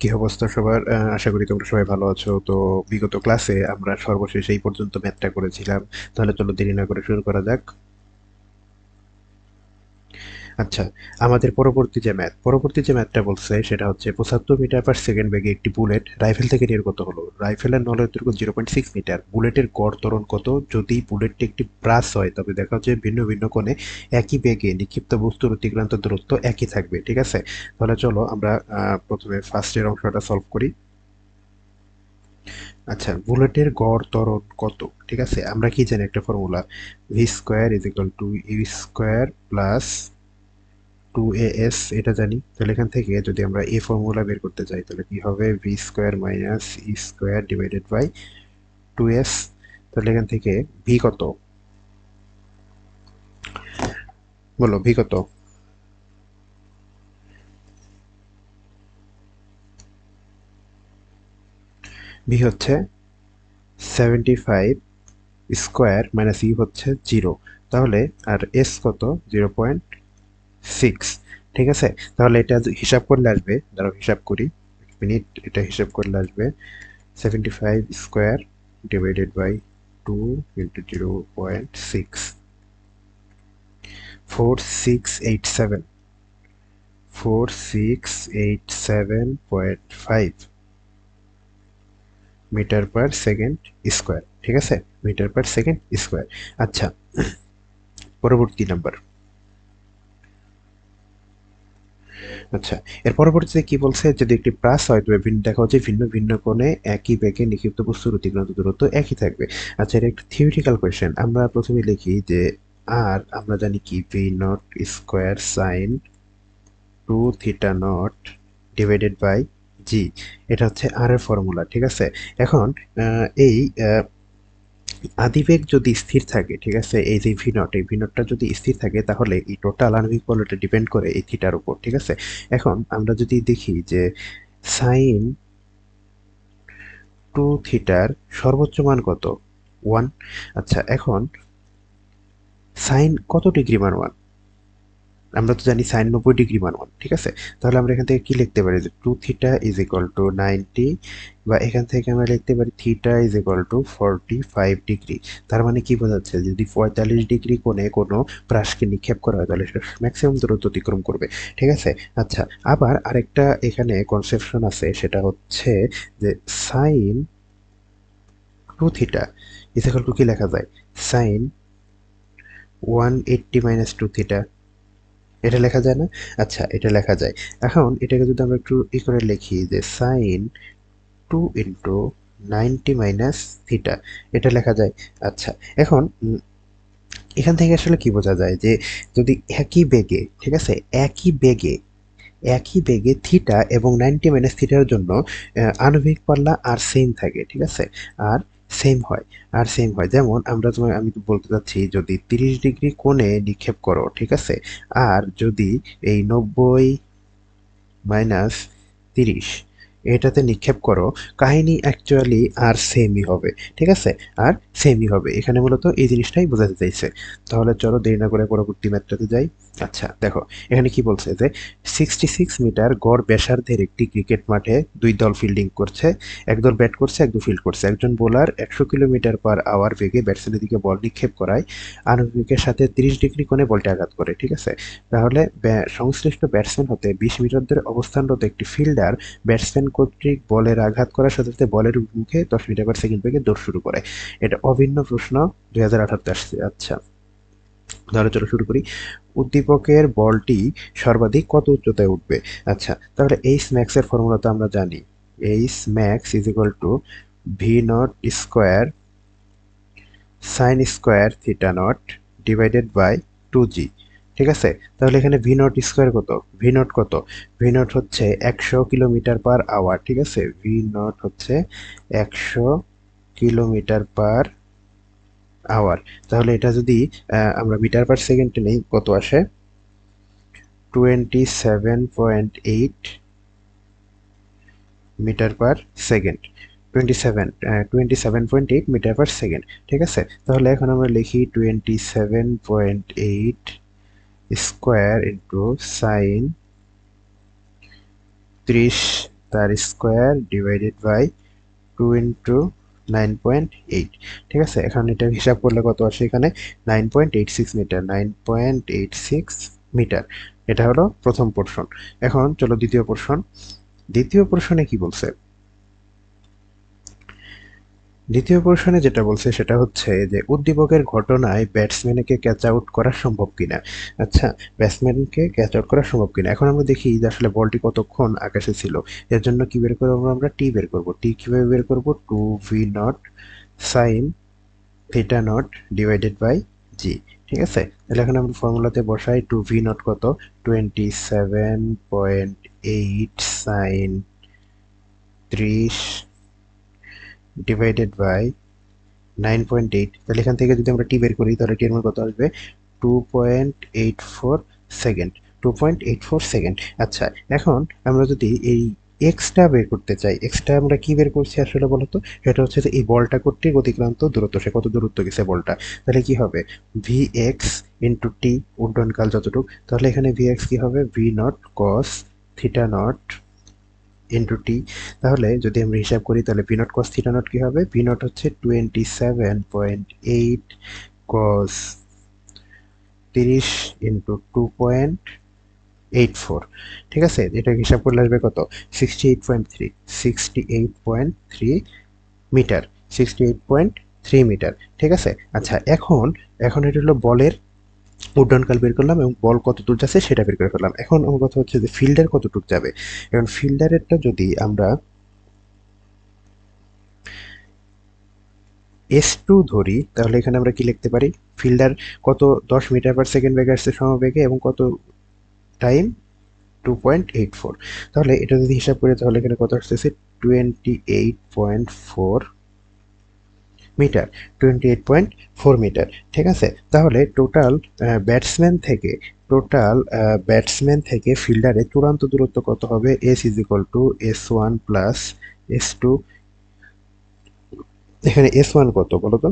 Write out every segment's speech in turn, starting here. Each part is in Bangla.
কি অবস্থা সবার? আশা করি তোমরা সবাই ভালো আছো। তো বিগত ক্লাসে আমরা সর্বশেষ এই পর্যন্ত ম্যাথটা করেছিলাম। তাহলে চলো দেরি না করে শুরু করা যাক। আচ্ছা আমাদের পরবর্তী যে ম্যাথ, পরবর্তী যে ম্যাথটা বলছে সেটা হচ্ছে পঁচাত্তর মিটার পার সেকেন্ড বেগে একটি বুলেট রাইফেল থেকে নির্গত হলো। রাইফেলের নলের দৈর্ঘ্য জিরো পয়েন্ট সিক্স মিটার। বুলেটের গড় ত্বরণ কত? যদি বুলেটটি একটি ব্রাস হয়, তবে দেখা যাচ্ছে ভিন্ন ভিন্ন কোণে একই বেগে নিক্ষিপ্ত বস্তুর অতিক্রান্ত দূরত্ব একই থাকবে, ঠিক আছে? তাহলে চলো আমরা প্রথমে ফার্স্টের অংশটা সলভ করি। আচ্ছা বুলেটের গড় ত্বরণ কত? ঠিক আছে, আমরা কি জানি একটা formula V square is equal to U square plus two A S এটা জানি। তাহলে এখান থেকে যদি আমরা এ ফর্মুলা বের করতে চাই তাহলে কি হবে? V square minus E square divided by two S তাহলে এখান থেকে ভি কত? বলো ভি কত? ভি হচ্ছে seventy five square minus E হচ্ছে জিরো তাহলে আর এস কত? জিরো পয়েন্ট সিক্স ঠিক আছে? তাহলে এটা হিসাব করলে আসবে দাঁড়াও হিসাব করি মিনিট, এটা হিসাব করলে আসবে seventy five square divided by two into zero point six four six eight seven four six eight seven point five meter per second square ঠিক আছে? মিটার পার সেকেন্ড স্কোয়ার আচ্ছা পরবর্তী নাম্বার আচ্ছা এর পরবর্তীতে কি বলছে? যদি একটি প্রাস হয়, তবে ভিন্ন দেখা হচ্ছে ভিন্ন ভিন্ন কোণে একই বেগে নিক্ষিপ্ত বস্তুর অতিক্রান্ত দূরত্ব একই থাকবে। আচ্ছা এটা একটা থিওরিটিক্যাল কোয়েশ্চেন আমরা প্রথমে লিখি যে আর আমরা জানি কি? V naught square sine two theta naught divided by G এটা হচ্ছে আর এর ফর্মুলা ঠিক আছে? এখন এই আদিবেগ যদি স্থির থাকে, ঠিক আছে? এই যে ভি নট এই ভি নটটা যদি স্থির থাকে, তাহলে এই টোটাল আণবিক বলটা ডিপেন্ড করে এই থিটার উপর, ঠিক আছে? এখন আমরা যদি দেখি যে সাইন টু থিটার সর্বোচ্চ মান কত? ওয়ান আচ্ছা এখন সাইন কত ডিগ্রি মান ওয়ান আমরা তো জানি সাইন নব্বই ডিগ্রি মান ওয়ান ঠিক আছে? তাহলে আমরা এখান থেকে কি লিখতে পারি? যে two theta is equal to ninety বা এখান থেকে আমরা লিখতে পারি theta is equal to forty five degree তার মানে কি বোঝাচ্ছে? যদি পঁয়তাল্লিশ ডিগ্রি কোণে কোনো প্রাসকে নিক্ষেপ করা হয়, তাহলে সেটা ম্যাক্সিমাম দূরত্ব অতিক্রম করবে, ঠিক আছে? আচ্ছা আবার আরেকটা এখানে কনসেপশন আছে, সেটা হচ্ছে যে sine two theta is equal to কি লেখা যায়? Sine one eighty minus two theta এটা লেখা যায় না? আচ্ছা এটা লেখা যায়। এখন এটাকে যদি আমরা একটু ই করে লিখি যে sine two into ninety minus theta এটা লেখা যায়। আচ্ছা এখন এখান থেকে আসলে কি বোঝা যায় যে যদি একই বেগে ঠিক আছে একই বেগে একই বেগে থিটা এবং নাইনটি মাইনাস থিটার জন্য আহ, আণবিক পাল্লা আর সেম থাকে ঠিক আছে? আর সেম হয়, আর সেম হয়। যেমন আমরা তোমাকে আমি বলতে চাচ্ছি যদি তিরিশ ডিগ্রি কোণে নিক্ষেপ করো, ঠিক আছে? আর যদি এই নব্বই মাইনাস তিরিশ এটাতে নিক্ষেপ করো, কাহিনী অ্যাকচুয়ালি আর সেমই হবে, ঠিক আছে? আর সেমই হবে। এখানে মূলত এই জিনিসটাই বোঝাতে চাইছে। তাহলে চলো দেরি না করে পরবর্তী ম্যাথটাতে যাই। আচ্ছা দেখো, এখানে কি বলছে যে সিক্সটি সিক্স মিটার গড় ব্যাসার্ধের একটি ক্রিকেট মাঠে দুই দল ফিল্ডিং করছে। একদল ব্যাট করছে একদল ফিল্ড করছে। একজন বোলার একশো কিলোমিটার পার আওয়ার বেগে ব্যাটসম্যানের দিকে বল নিক্ষেপ করায়। আনুবিকের সাথে তিরিশ ডিগ্রি কোণে বলটি আঘাত করে, ঠিক আছে? তাহলে সংশ্লিষ্ট ব্যাটসম্যান হতে বিশ মিটার দূরে অবস্থানরত একটি ফিল্ডার ব্যাটসম্যান কর্তৃক বলের আঘাত করার সাথে সাথে বলের মুখে দশ মিটার পার সেকেন্ড বেগে দৌড় শুরু করে। এটা অভিন্ন প্রশ্ন দুই হাজার আচ্ছা তাহলে চলো শুরু করি। উদ্দীপকের বলটি সর্বাধিক কত উচ্চতায় উঠবে? আচ্ছা তাহলে এইচ ম্যাক্সের ফর্মুলা তো আমরা জানি। H max is equal to V naught square sine square theta naught divided by two G ঠিক আছে? তাহলে এখানে ভি নট স্কোয়ার কত? ভি নট কত? ভি নট হচ্ছে একশো কিলোমিটার পার আওয়ার ঠিক আছে? ভি নট হচ্ছে একশো কিলোমিটার পার আওয়ার তাহলে এটা যদি আমরা মিটার পার সেকেন্ডে নেই, কত আসে? Twenty seven point eight meter per second twenty seven twenty seven point eight meter per second ঠিক আছে? তাহলে এখন আমরা লিখি twenty seven point eight square into sine ত্রিশ তার square divided by two into nine point eight ঠিক আছে? এখন এটা হিসাব করলে কত আসে এখানে? Nine point eight six meter nine point eight six meter এটা হলো প্রথম পোর্শন এখন চলো দ্বিতীয় পোর্শন দ্বিতীয় পোর্শনে কি বলছে? দ্বিতীয় পোর্শনে যেটা বলছে সেটা হচ্ছে যে উদ্দীপকের ঘটনায় ব্যাটসম্যানকে ক্যাচ আউট করা সম্ভব কিনা। আচ্ছা ব্যাটসম্যানকে ক্যাচ আউট করা সম্ভব কিনা? এখন আমরা দেখি যে আসলে বলটি কতক্ষণ আকাশে ছিল। এর জন্য কি বের করব আমরা? টি বের করব। টি কীভাবে বের করব? Two V naught sine theta naught divided by G ঠিক আছে? তাহলে এখন আমরা ফর্মুলাতে বসাই টু ভি নট কত? Twenty seven point eight sine ত্রিশ divided by nine point eight তাহলে এখান থেকে যদি আমরা টি বের করি, তাহলে টি এর মান কত আসবে? Two point eight four second two point eight four second আচ্ছা এখন আমরা যদি এই এক্সটা বের করতে চাই এক্সটা আমরা কি বের করছি আসলে বলতো? সেটা হচ্ছে যে এই বলটা কর্তৃক অতিক্রান্ত দূরত্ব, সে কত দূরত্ব গেছে বলটা। তাহলে কি হবে? ভি এক্স ইন্টু টি উড্ডয়নকাল যতটুক, তাহলে এখানে ভি এক্স কী হবে? V naught cos theta naught into T তাহলে যদি আমরা হিসাব করি, তাহলে V naught cos theta naught কী হবে? ভি নট হচ্ছে twenty seven point eight cos তিরিশ into two point eight four ঠিক আছে? এটা হিসাব করলে আসবে কত? Sixty eight point three sixty eight point three meter sixty eight point three meter ঠিক আছে? আচ্ছা এখন এখন এটা হলো বলের উড্ডয়নকাল বের করলাম এবং বল কত দূর যাচ্ছে সেটা বের করে ফেললাম। এখন আমার কথা হচ্ছে যে ফিল্ডার কতটুক যাবে? এখন ফিল্ডারেরটা যদি আমরা এস টু ধরি, তাহলে এখানে আমরা কি লিখতে পারি? ফিল্ডার কত দশ মিটার পার সেকেন্ড বেগে আসছে সমবেগে এবং কত time two point eight four তাহলে এটা যদি হিসাব করি, তাহলে এখানে কত আসতেছে? Twenty eight point four meter twenty eight point four meter, ঠিক আছে? তাহলে টোটাল ব্যাটসম্যান থেকে টোটাল ব্যাটসম্যান থেকে ফিল্ডারে চূড়ান্ত দূরত্ব কত হবে? S is equal to S one plus S two এখানে এস ওয়ান কত বলো তো?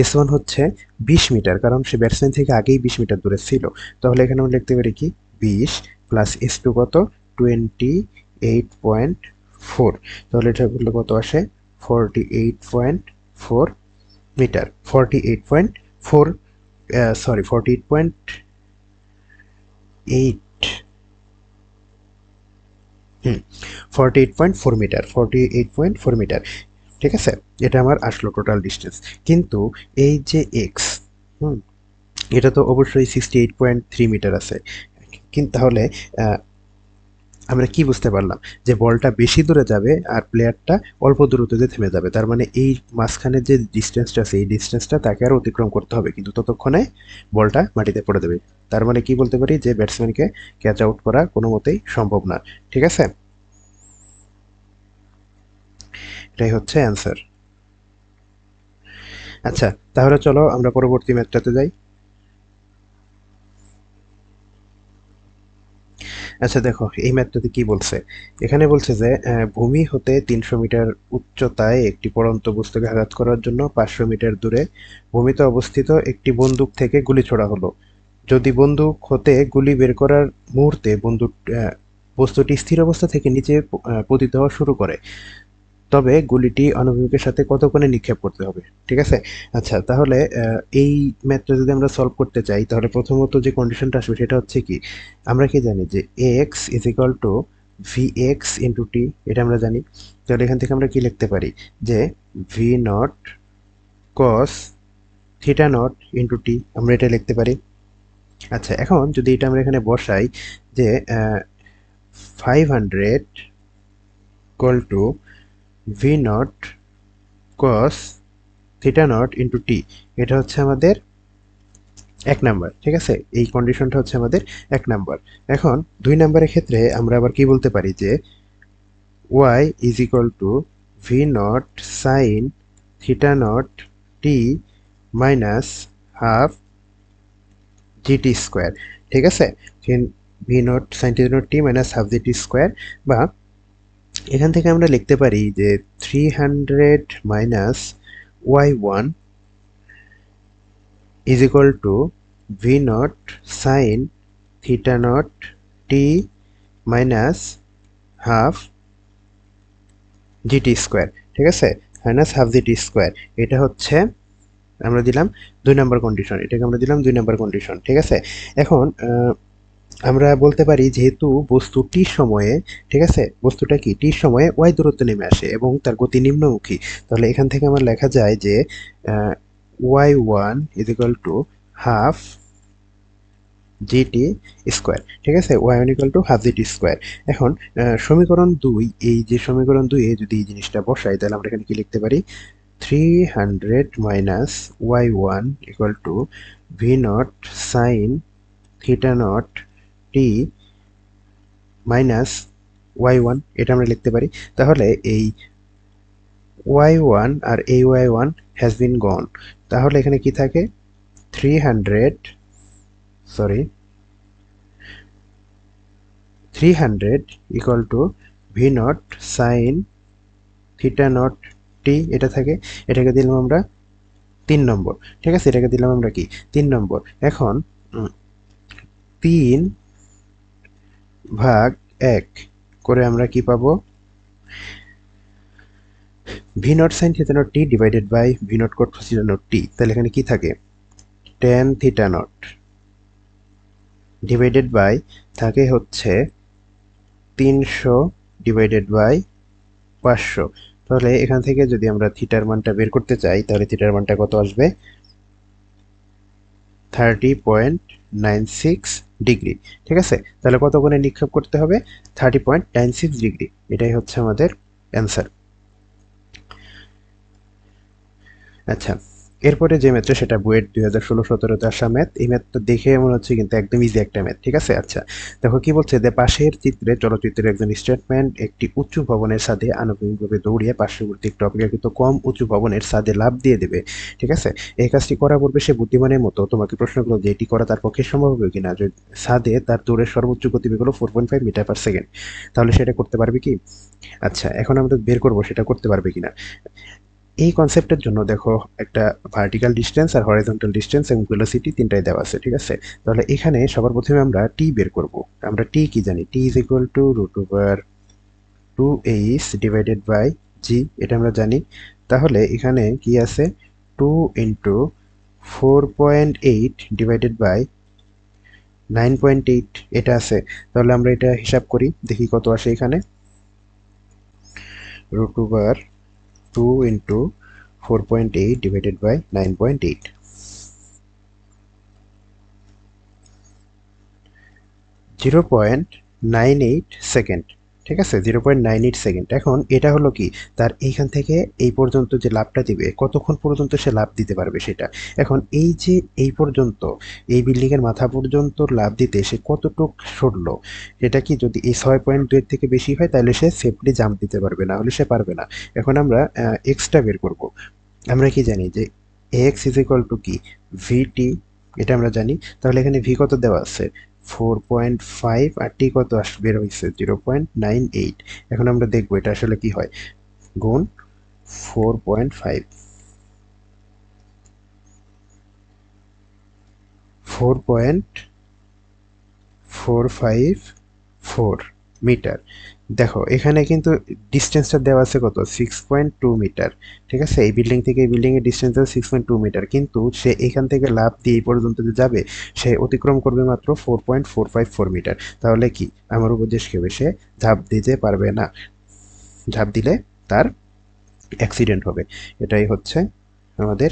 এস ওয়ান হচ্ছে বিশ মিটার, কারণ সে ব্যাটসম্যান থেকে আগেই বিশ মিটার দূরে ছিল। তাহলে এখানে আমরা লিখতে পারি কি? বিশ প্লাস এস টু কত? টোয়েন্টি এইট পয়েন্ট ফোর তাহলে এটা করলে কত আসে? Forty eight point four meter forty eight point four sorry forty eight point eight hmm forty eight point four meter forty eight point four meter ঠিক আছে? এটা আমার আসলো টোটাল ডিস্টেন্স কিন্তু এই যে এক্স হুম, এটা তো অবশ্যই sixty eight point three meter আছে। কিন্তু তাহলে আমরা কি বুঝতে পারলাম? যে বলটা বেশি দূরে যাবে আর প্লেয়ারটা অল্প দূরত্বে থেমে যাবে। তার মানে এই মাঝখানে যে ডিস্টেন্সটা আছে, এই ডিস্টেন্সটা তাকে আর অতিক্রম করতে হবে। কিন্তু ততক্ষণে বলটা মাটিতে পড়ে দেবে তার মানে কি বলতে পারি? যে ব্যাটসম্যানকে ক্যাচ আউট করা কোনো মতেই সম্ভব না। ঠিক আছে? এটাই হচ্ছে অ্যান্সার আচ্ছা তাহলে চলো আমরা পরবর্তী ম্যাচটাতে যাই। আচ্ছা দেখো, এই ম্যাথটাতে কি বলছে? এখানে বলছে যে ভূমি হতে তিনশো মিটার উচ্চতায় একটি পড়ন্ত বস্তুকে আঘাত করার জন্য পাঁচশো মিটার দূরে ভূমিতে অবস্থিত একটি বন্দুক থেকে গুলি ছোড়া হলো। যদি বন্দুক হতে গুলি বের করার মুহূর্তে বন্দুক বস্তুটি স্থির অবস্থা থেকে নিচে পতিত হওয়া শুরু করে তবে গুলিটি অনভিমুখের সাথে কতক্ষণে নিক্ষেপ করতে হবে, ঠিক আছে? আচ্ছা তাহলে এই ম্যাথটা যদি আমরা সলভ করতে চাই, তাহলে প্রথমত যে কন্ডিশনটা আসবে সেটা হচ্ছে কি, আমরা কি জানি যে X is equal to V X into T এটা আমরা জানি। তাহলে এখান থেকে আমরা কি লিখতে পারি? যে V naught cos theta naught into T আমরা এটা লিখতে পারি। আচ্ছা এখন যদি এটা আমরা এখানে বসাই যে five hundred equal to V naught cos theta naught into T এটা হচ্ছে আমাদের এক নাম্বার ঠিক আছে? এই কন্ডিশনটা হচ্ছে আমাদের এক নাম্বার এখন দুই নাম্বারের ক্ষেত্রে আমরা আবার কি বলতে পারি যে Y is equal to V naught sine theta naught T minus half G T square ঠিক আছে? V naught sine theta naught T minus half G T square বা এখান থেকে আমরা লিখতে পারি যে three hundred minus Y one is equal to V naught sine theta naught T minus half G T square ঠিক আছে? মাইনাস হাফ জিটি স্কোয়ার এটা হচ্ছে আমরা দিলাম দুই নম্বর কন্ডিশন এটাকে আমরা দিলাম দুই নম্বর কন্ডিশন ঠিক আছে? এখন আমরা বলতে পারি যেহেতু বস্তু টি সময়ে, ঠিক আছে? বস্তুটা কি? টি সময়ে ওয়াই দূরত্ব নেমে আসে এবং তার গতি নিম্নমুখী। তাহলে এখান থেকে আমার লেখা যায় যে Y one is equal to half G T square ঠিক আছে? Y one equal to half G T square এখন সমীকরণ দুই, এই যে সমীকরণ দুই যদি এই জিনিসটা বসাই, তাহলে আমরা এখানে কি লিখতে পারি? Three hundred minus Y one equal to V naught sine theta naught T minus Y one এটা আমরা লিখতে পারি। তাহলে এই ওয়াই ওয়ান আর এই Y one has been gone তাহলে এখানে কি থাকে? Three hundred sorry three hundred equal to V naught sine theta naught T এটা থাকে। এটাকে দিলাম আমরা তিন নম্বর। ঠিক আছে? এটাকে দিলাম আমরা কি? তিন নম্বর। এখন তিন ভাগ এক। করে আমরা কি পাবো? V naught sine theta naught T divided by V naught cos theta naught T তাহলে এখানে কি থাকে? Tan theta naught divided by থাকে হচ্ছে তিনশো ডিভাইডেড বাই পাঁচশো। তাহলে এখান থেকে যদি আমরা থিটার মানটা বের করতে চাই, তাহলে থিটার মানটা কত আসবে? Thirty point nine six degree ঠিক আছে? তাহলে কত কোণে নিক্ষেপ করতে হবে? Thirty point nine six degree এটাই হচ্ছে আমাদের অ্যান্সার আচ্ছা এরপরে যে ম্যাথটা সেটা বুয়েট দুই হাজার ষোলো সতেরোতে আসা ম্যাথ এই ম্যাথটা দেখে মনে হচ্ছে কিন্তু একদম ইজি একটা ম্যাথ ঠিক আছে? আচ্ছা দেখো কি বলছে? যে পাশের চিত্রে চলচ্চিত্রের একজন স্টেটমেন্ট একটি উঁচু ভবনের সাথে আনুষ্ঠানিকভাবে দৌড়িয়ে পার্শ্ববর্তী একটি অপেক্ষাকৃত কম উঁচু ভবনের সাদে লাভ দিয়ে দেবে। ঠিক আছে? এই কাজটি করা পূর্বে সে বুদ্ধিমানের মতো তোমাকে প্রশ্ন করল যে, এটি করা তার পক্ষে সম্ভব হবে কিনা? যদি সাদে তার দৌড়ের সর্বোচ্চ গতিবেগ হলো four point five metre per second তাহলে সেটা করতে পারবে কি? আচ্ছা এখন আমরা বের করব, সেটা করতে পারবে কিনা? এই কনসেপ্টের জন্য দেখো একটা ভার্টিক্যাল ডিস্টেন্স আর হরিজন্টাল ডিস্টেন্স এবং ভেলোসিটি তিনটাই দেওয়া আছে, ঠিক আছে? তাহলে এখানে সবার প্রথমে আমরা টি বের করব। আমরা টি কি জানি? T is equal to root over two H divided by G এটা আমরা জানি। তাহলে এখানে কি আছে? Two into four point eight divided by nine point eight এটা আছে। তাহলে আমরা এটা হিসাব করি, দেখি কত আসে এখানে। Root over 2 into 4.8 divided by 9.8 0.98 second. ঠিক আছে? Zero point nine eight second এখন এটা হলো কি? তার এইখান থেকে এই পর্যন্ত যে লাভটা দিবে, কতক্ষণ পর্যন্ত সে লাভ দিতে পারবে সেটা? এখন এই যে এই পর্যন্ত, এই বিল্ডিংয়ের মাথা পর্যন্ত লাভ দিতে সে কতটুক সরলো? সেটা কি যদি এই ছয় পয়েন্ট দুয়ের থেকে বেশি হয়, তাহলে সে সেফলি জাম্প দিতে পারবে না, হলে সে পারবে না। এখন আমরা এক্সট্রা বের করব। আমরা কি জানি যে এক্স ইজ ইকুয়াল টু কি? ভিটি এটা আমরা জানি। তাহলে এখানে ভি কত দেওয়া আছে? ফোর পয়েন্ট ফাইভ আর টি কত আস, বের হয়েছে জিরো পয়েন্ট নাইন এইট। এখন আমরা দেখব এটা আসলে কি হয়। গুণ four point five. Four point four five four metre. দেখো, এখানে কিন্তু ডিস্টেন্সটা দেওয়া আছে কত? সিক্স পয়েন্ট টু মিটার ঠিক আছে? এই বিল্ডিং থেকে এই বিল্ডিং এর distance six point two metre কিন্তু সে এখান থেকে লাভ দিয়ে এই পর্যন্ত যে যাবে, সে অতিক্রম করবে মাত্র four point four five four metre তাহলে কি? আমার উপদেশ কেবে সে ঝাঁপ দিতে পারবে না। ঝাঁপ দিলে তার অ্যাক্সিডেন্ট হবে। এটাই হচ্ছে আমাদের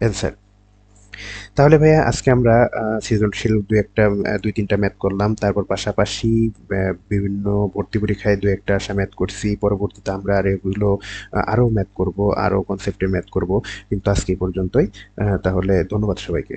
অ্যান্সার তাহলে ভাইয়া, আজকে আমরা সৃজনশীল দু একটা দুই তিনটা ম্যাথ করলাম। তারপর পাশাপাশি বিভিন্ন ভর্তি পরীক্ষায় দু একটা আশা ম্যাথ করছি। পরবর্তীতে আমরা আর এগুলো আরও আরও ম্যাথ করব, আরও কনসেপ্টের ম্যাথ করব। কিন্তু আজকে পর্যন্তই। তাহলে ধন্যবাদ সবাইকে।